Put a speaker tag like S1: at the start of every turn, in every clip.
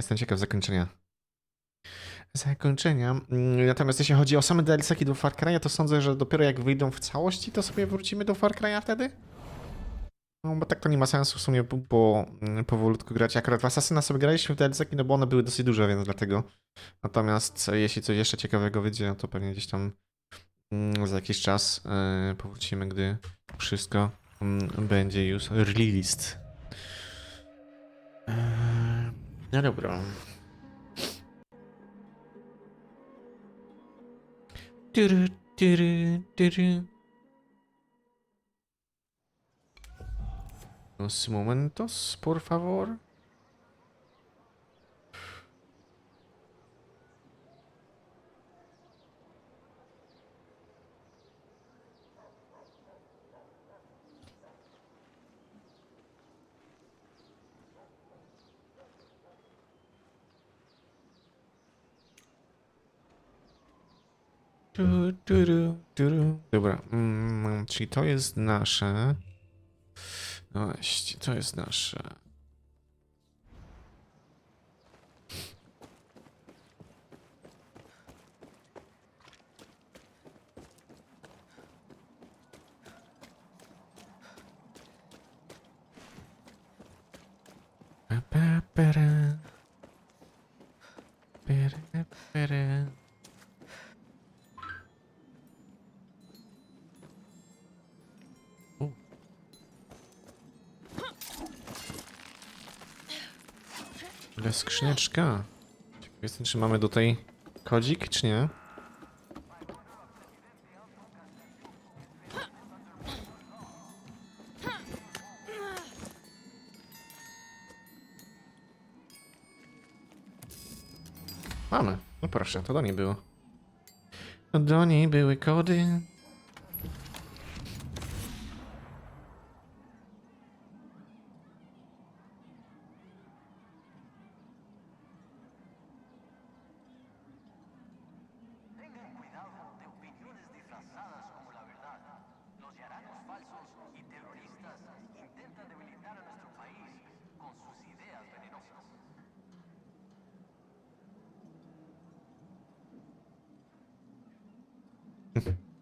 S1: Jestem ciekaw zakończenia. Zakończenia. Mm, Natomiast jeśli chodzi o same DLC-ki do Far Cry'a, to sądzę, że dopiero jak wyjdą w całości, to sobie wrócimy do Far Cry'a wtedy? No bo tak to nie ma sensu w sumie, bo, mm, powolutku grać. Akurat w Assassina sobie graliśmy w DLC-ki, no bo one były dosyć duże, więc dlatego. Natomiast e, jeśli coś jeszcze ciekawego wyjdzie, no to pewnie gdzieś tam mm, za jakiś czas e, powrócimy, gdy wszystko będzie już released. Claro, pero... Turu, turu. Unos momentos, por favor. Tu, turu, turu. Dobra, mm, czyli to jest nasze. No właśnie, to jest nasze. Ale skrzyneczka. Jestem, czy mamy tutaj kodzik, czy nie? Mamy. No proszę, to do niej było. To do niej były kody.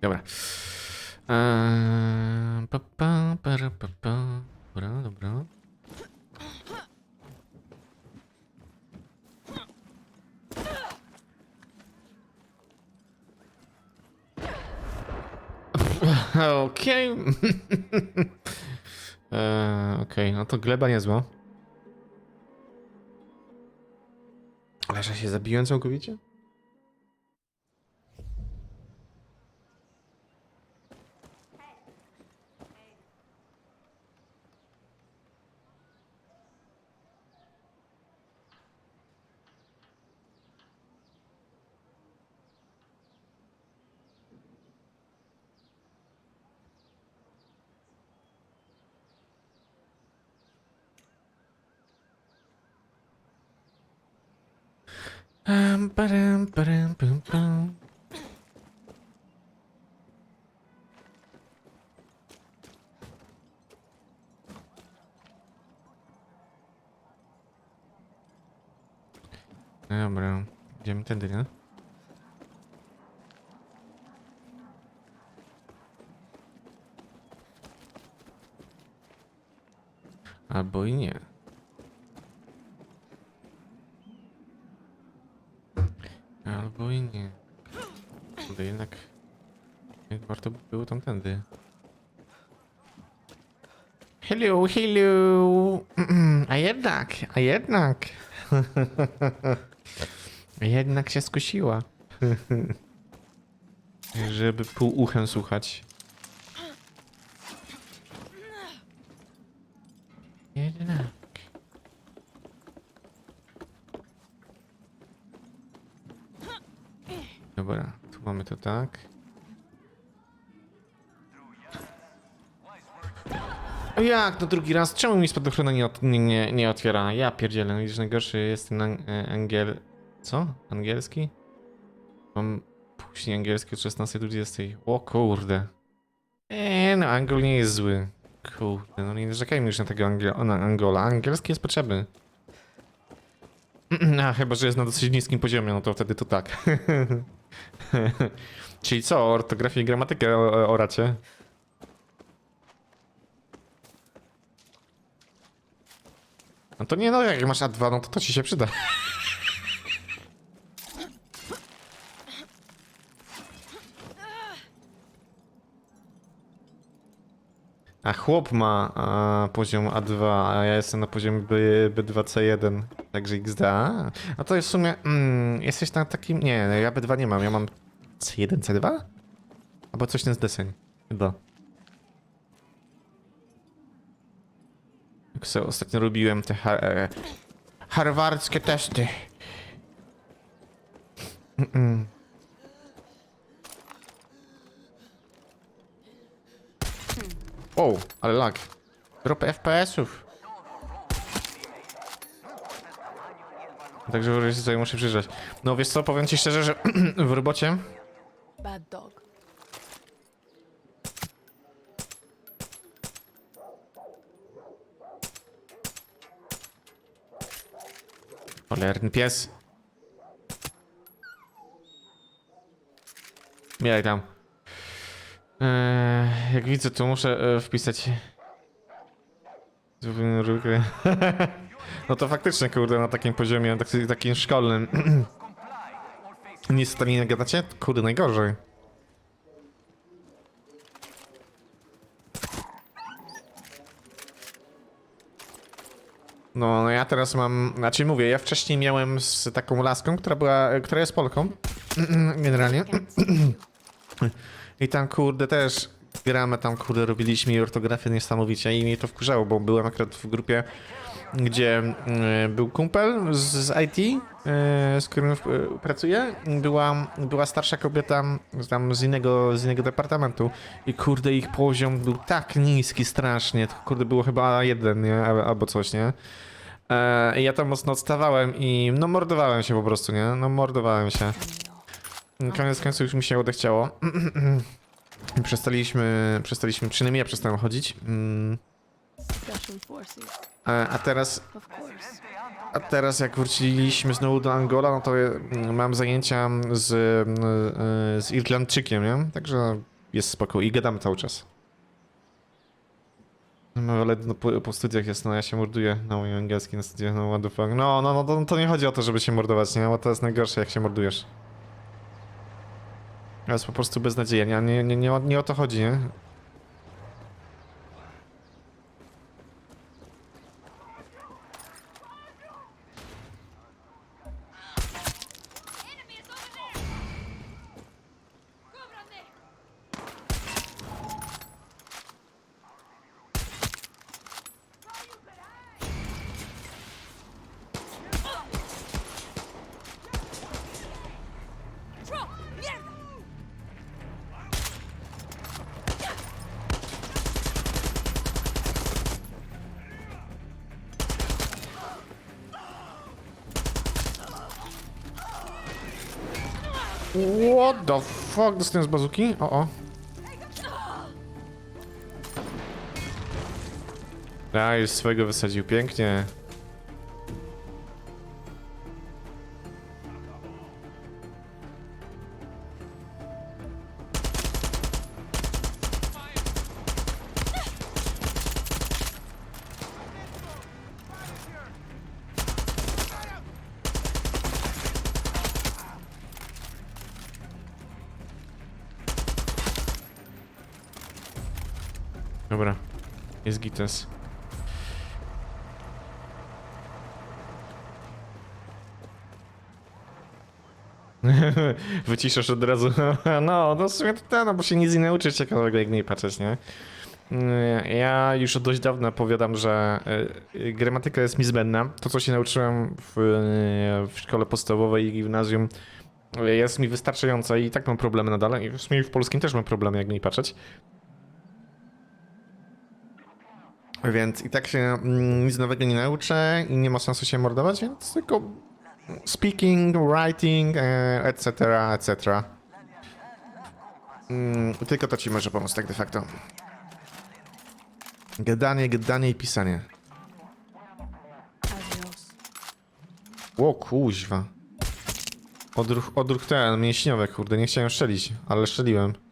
S1: Dobra. Eee, pa, pa, para, pa, pa. Dobra, dobra. Okej. Eee, Okej, no to gleba niezła. Ale że się zabiłem całkowicie? Pam. Dobra, idziemy tędy, nie? Albo i nie. Albo i nie. Jednak... jednak warto by było tamtędy. Hello, hello! A jednak, a jednak. A jednak się skusiła. Żeby pół uchem słuchać. Jednak. Dobra, tu mamy to tak. O jak, no drugi raz? Czemu mi spadochrona nie, nie, nie, otwiera? Ja pierdzielę, no widzisz, najgorszy jest ten e, angiel... Co? Angielski? Mam później angielski od 16.20. O kurde. Eee, no Angol nie jest zły. Kurde, no nie narzekajmy już na tego Angiel na Angola. Angielski jest potrzebny. A, chyba, że jest na dosyć niskim poziomie, no to wtedy to tak. Czyli co, ortografię i gramatykę oracie? No to nie, no jak masz A2, no to to ci się przyda. A chłop ma a, poziom A2, a ja jestem na poziomie B, B2C1, także XD. A, to jest w sumie. Mm, jesteś na takim. Nie, ja B2 nie mam, ja mam C1, C2? Albo coś ten z deseń. Chyba. Jak sobie ostatnio robiłem te har e, harwardzkie testy. Mm-mm. O, ale lag. Drop FPS-ów. Także wreszcie sobie muszę przyjrzeć. No wiesz co, powiem ci szczerze, że w robocie
S2: Bad dog.
S1: Cholerny pies. Miaj tam. Eee, jak widzę, to muszę e, wpisać. Zupełnie ruchy. No to faktycznie, kurde, na takim poziomie, tak, takim szkolnym. Nic tam nie gadacie? Kurde, najgorzej. No, no ja teraz mam, znaczy mówię, ja wcześniej miałem z taką laską, która była, która jest Polką, generalnie. I tam, kurde, też gramy tam, kurde, robiliśmy jej ortografię niesamowicie i mnie to wkurzało, bo byłem akurat w grupie, gdzie mm, był kumpel z, z IT, e, z którym e, pracuję. Była, była starsza kobieta tam z innego, z innego departamentu i kurde, ich poziom był tak niski strasznie, to kurde, było chyba jeden, nie? Al- Albo coś, nie? E, i ja tam mocno odstawałem i no mordowałem się po prostu, nie? No mordowałem się. Koniec końców już mi się odechciało. przestaliśmy, przestaliśmy, przynajmniej ja przestałem chodzić. Mm,
S2: forces.
S1: a, teraz a teraz jak wróciliśmy znowu do Angola, no to mm, mam zajęcia z, z Irlandczykiem, nie? Także jest spoko i gadamy cały czas. No ale no, po, po studiach jest, no ja się morduję na moim angielskim na studiach, no what the fuck. No, no, no to, to nie chodzi o to, żeby się mordować, nie? Bo to jest najgorsze, jak się mordujesz. Jest po prostu beznadzieja, nie, nie, nie, o- nie o to chodzi, nie? What the fuck? Dostałem z bazuki? O, o. A, już wysadził. Pięknie. Gites. Wyciszasz od razu. No, no w sumie to ten, no bo się nic nie nauczysz ciekawego, jak nie patrzeć, nie? Mm, Ja już od dość dawna powiadam, że y, y, gramatyka jest mi zbędna. To, co się nauczyłem w, y, w szkole podstawowej i gimnazjum, jest mi wystarczające i tak mam problemy nadal. I w sumie w polskim też mam problemy, jak nie patrzeć. Więc i tak się mm, nic nowego nie nauczę i nie ma sensu się mordować, więc tylko speaking, writing, etc., etc. Mm, tylko to ci może pomóc tak de facto. Gadanie, gadanie i pisanie.
S2: Adios.
S1: O kuźwa. Odruch, odruch ten, mięśniowy, kurde, nie chciałem strzelić, ale strzeliłem.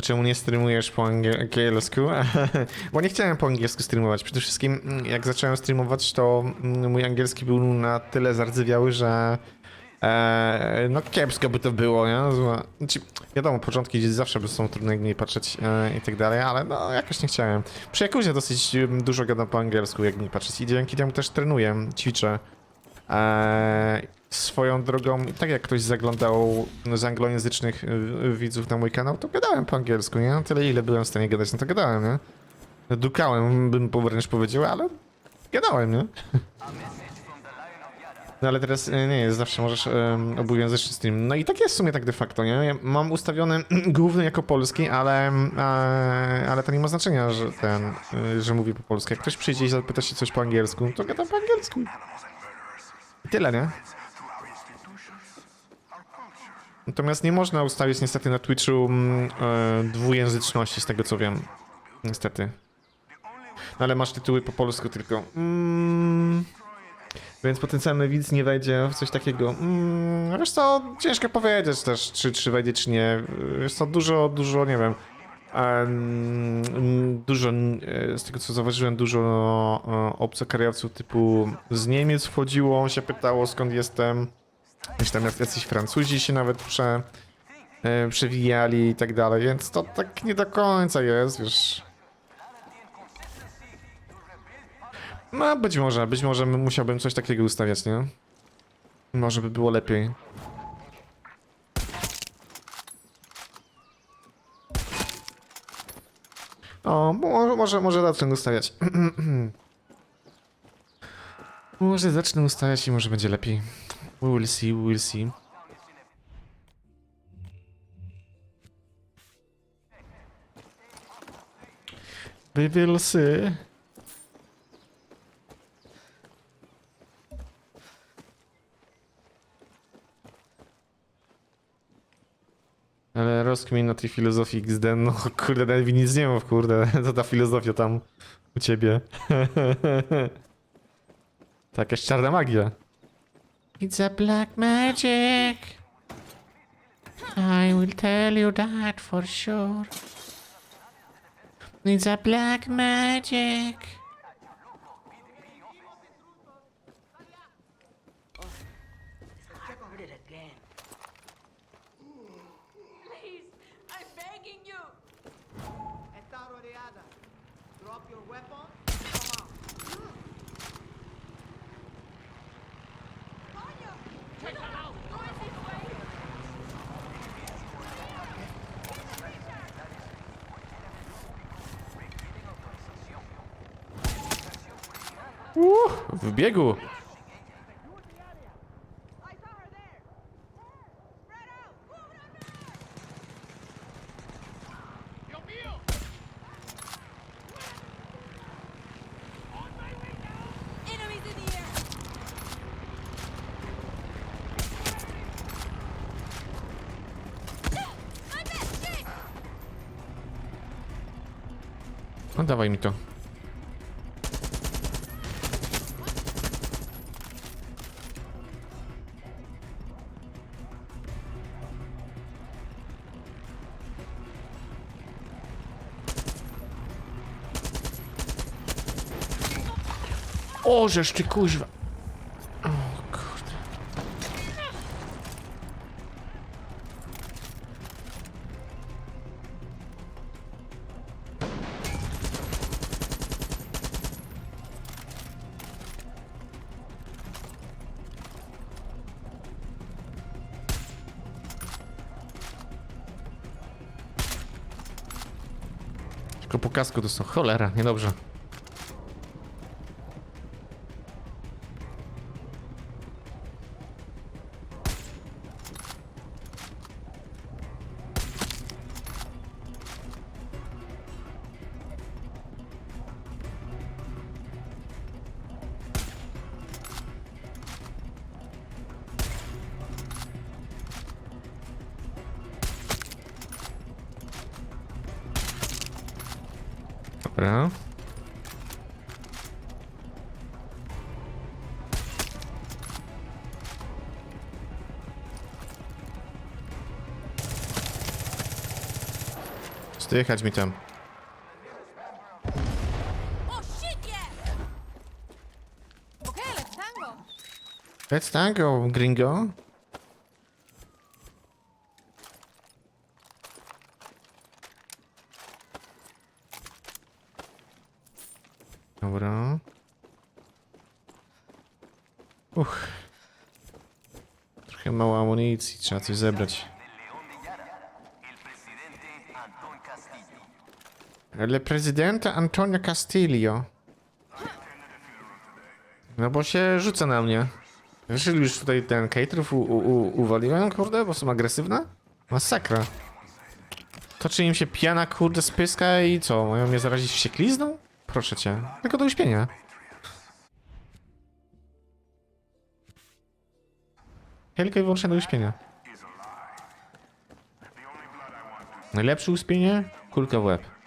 S1: A Czemu nie streamujesz po angie- angielsku? Bo nie chciałem po angielsku streamować. Przede wszystkim, mm, jak zacząłem streamować, to mm, mój angielski był na tyle zardzewiały, że e, no kiepsko by to było, nie? Znaczy, wiadomo, początki zawsze są trudne, jak nie patrzeć e, i tak dalej, ale no jakoś nie chciałem. Przy Jakuzie dosyć mm, dużo gadam po angielsku, jak nie patrzeć i dzięki temu też trenuję, ćwiczę. Eee, swoją drogą, tak jak ktoś zaglądał z anglojęzycznych y, widzów na mój kanał, to gadałem po angielsku, nie? No Tyle ile byłem w stanie gadać, no to gadałem, nie? Dukałem, bym wręcz powiedział, ale gadałem, nie? No ale teraz y, nie jest, zawsze możesz um, obojęzyczny stream. No i tak jest w sumie tak de facto, nie? Ja mam ustawiony główny jako polski, ale, e, ale to nie ma znaczenia, że ten, y, że mówię po polsku. Jak ktoś przyjdzie i zapyta się coś po angielsku, to gadam po angielsku. Tyle, nie? Natomiast nie można ustawić niestety na Twitchu mm, e, dwujęzyczności, z tego co wiem. Niestety. No ale masz tytuły po polsku tylko. Mm, więc potencjalny widz nie wejdzie w coś takiego. Mm, wiesz co, ciężko powiedzieć też, czy, czy wejdzie, czy nie. Wiesz co, dużo, dużo, nie wiem. Em, dużo, e, z tego co zauważyłem, dużo e, obcokrajowców typu z Niemiec wchodziło, się pytało skąd jestem. Gdzieś tam jacyś Francuzi się nawet prze, e, przewijali i tak dalej, więc to tak nie do końca jest, wiesz. No, być może, być może musiałbym coś takiego ustawiać, nie? Może by było lepiej. O, mo- może, może zacznę ustawiać. może zacznę ustawiać i może będzie lepiej. We will see, we will see. We will see. Ale rozkmin na tej filozofii XD, no kurde, mi nic nie mów, kurde, to ta filozofia tam u ciebie. to jakaś czarna magia. It's a black magic. I will tell you that for sure. It's a black magic. W biegu. No dawaj mi to. O, żeż ty kuźwa. O kurde. Tylko po kasku to są cholera, niedobrze. Dobra. Zdychać mi tam.
S2: Let's tango,
S1: gringo. Trochę mało amunicji, trzeba coś zebrać.
S3: El presidente Antón Castillo.
S1: Le prezydenta Antonio Castillo. No bo się rzuca na mnie. Wiesz, już tutaj ten caterów uwaliłem, kurde, bo są agresywne? Masakra. To czy im się piana, kurde, spyska i co, mają mnie zarazić wścieklizną? Proszę cię, tylko do uśpienia. Tylko i wyłącznie do uśpienia. Najlepsze uśpienie? Kulka w łeb.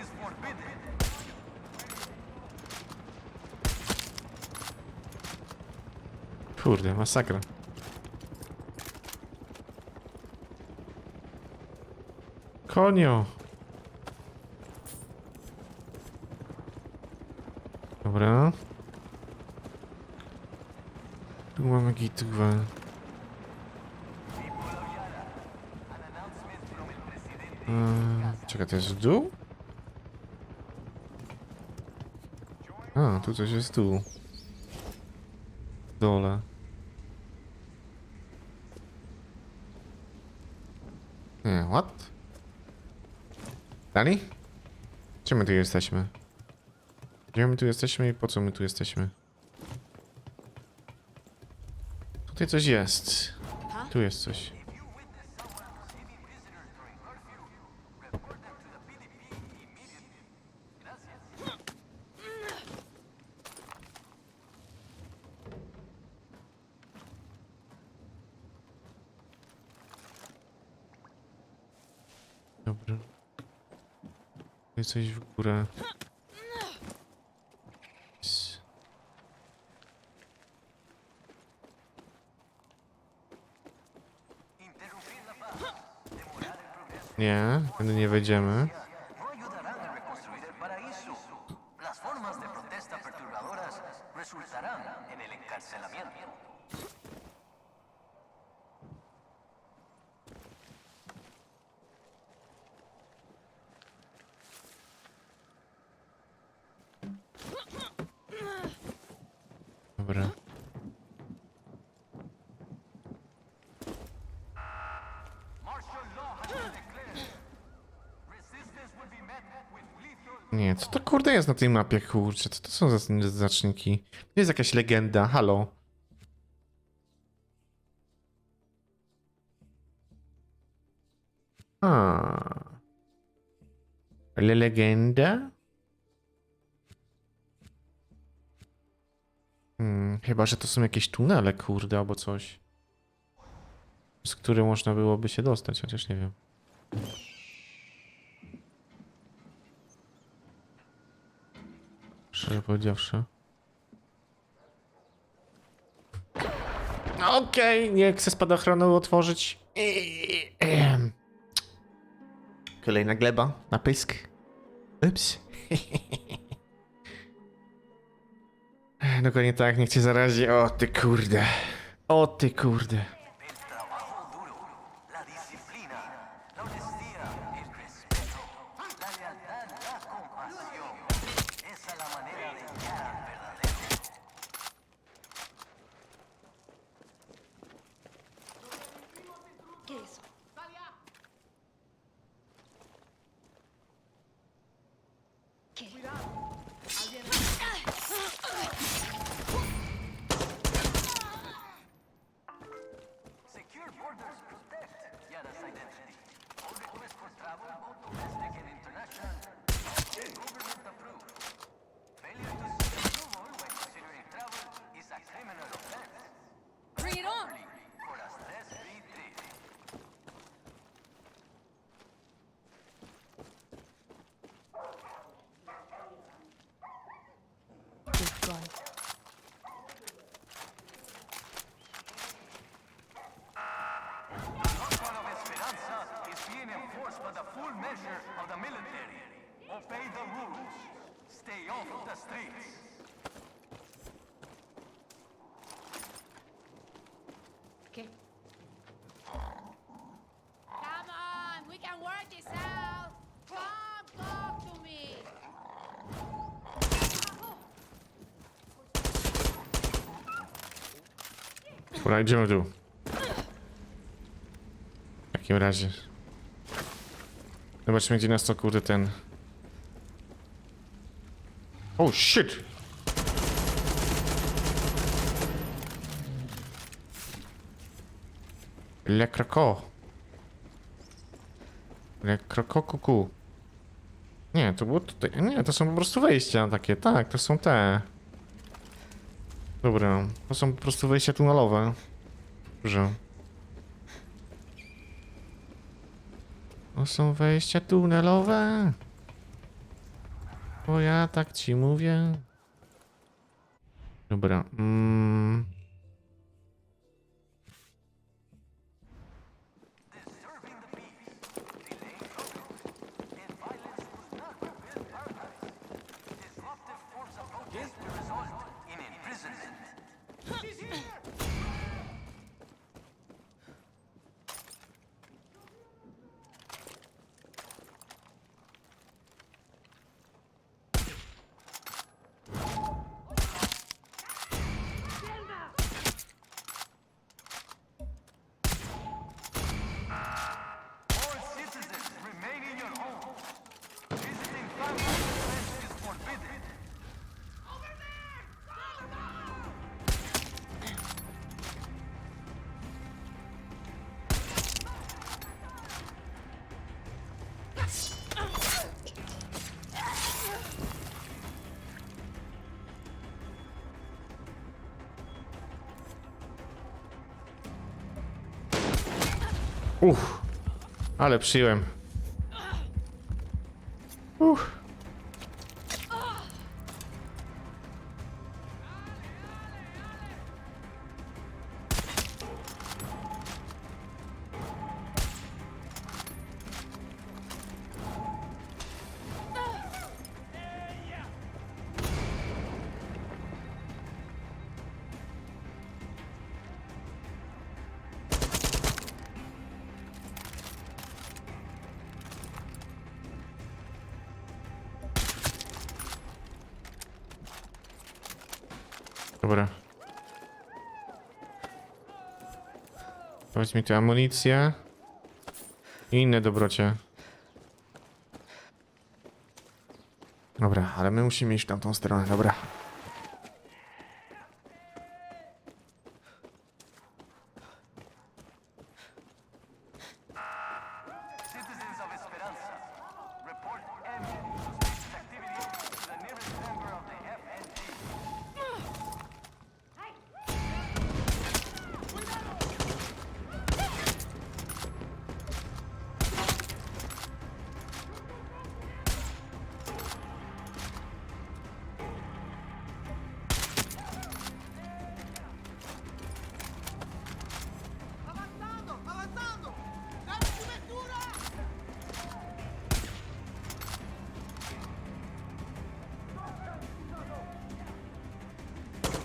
S3: Is forbidden.
S1: Kurde, masakra. Konio! Dobra. Mamy gitwę. Eee, Czekaj, to jest w dół? A, tu coś jest tu. W dole. Nie, what? Dani? Czemu my tu jesteśmy? Gdzie my tu jesteśmy i po co my tu jesteśmy? Tutaj coś jest. Tu jest coś. Dobra. Tutaj coś w górę. Nie, tędy nie wejdziemy. Co to kurde jest na tej mapie, kurczę? Co to są za znaczniki? Jest jakaś legenda, halo. A. Ale legenda? Hmm, chyba, że to są jakieś tunele, kurde, albo coś. Z które można byłoby się dostać, chociaż nie wiem. Szczerze powiedziawszy. Okej, nie chcę spadochronu otworzyć. Kolejna gleba na pysk. Ups. Dokładnie tak, niech cię zarazi. O ty kurde. O ty kurde.
S3: Criminal enforced by the full measure of the military. Obey the rules. Stay off the streets.
S2: Okay. Come on, we can work this out. Come talk to me.
S1: Dobra, idziemy tu. W takim razie. Zobaczmy, gdzie nas to kurde ten... Oh shit! Le kroko. Le kroko kuku. Nie, to było tutaj. Nie, to są po prostu wejścia takie. Tak, to są te. Dobra, to są po prostu wejścia tunelowe. Dobrze. To są wejścia tunelowe. Bo ja tak ci mówię. Dobra. Mm. Uff. Ale przyjąłem. Dobra. Powiedz mi tu amunicję. I inne dobrocie. Dobra, ale my musimy iść w tamtą stronę, dobra.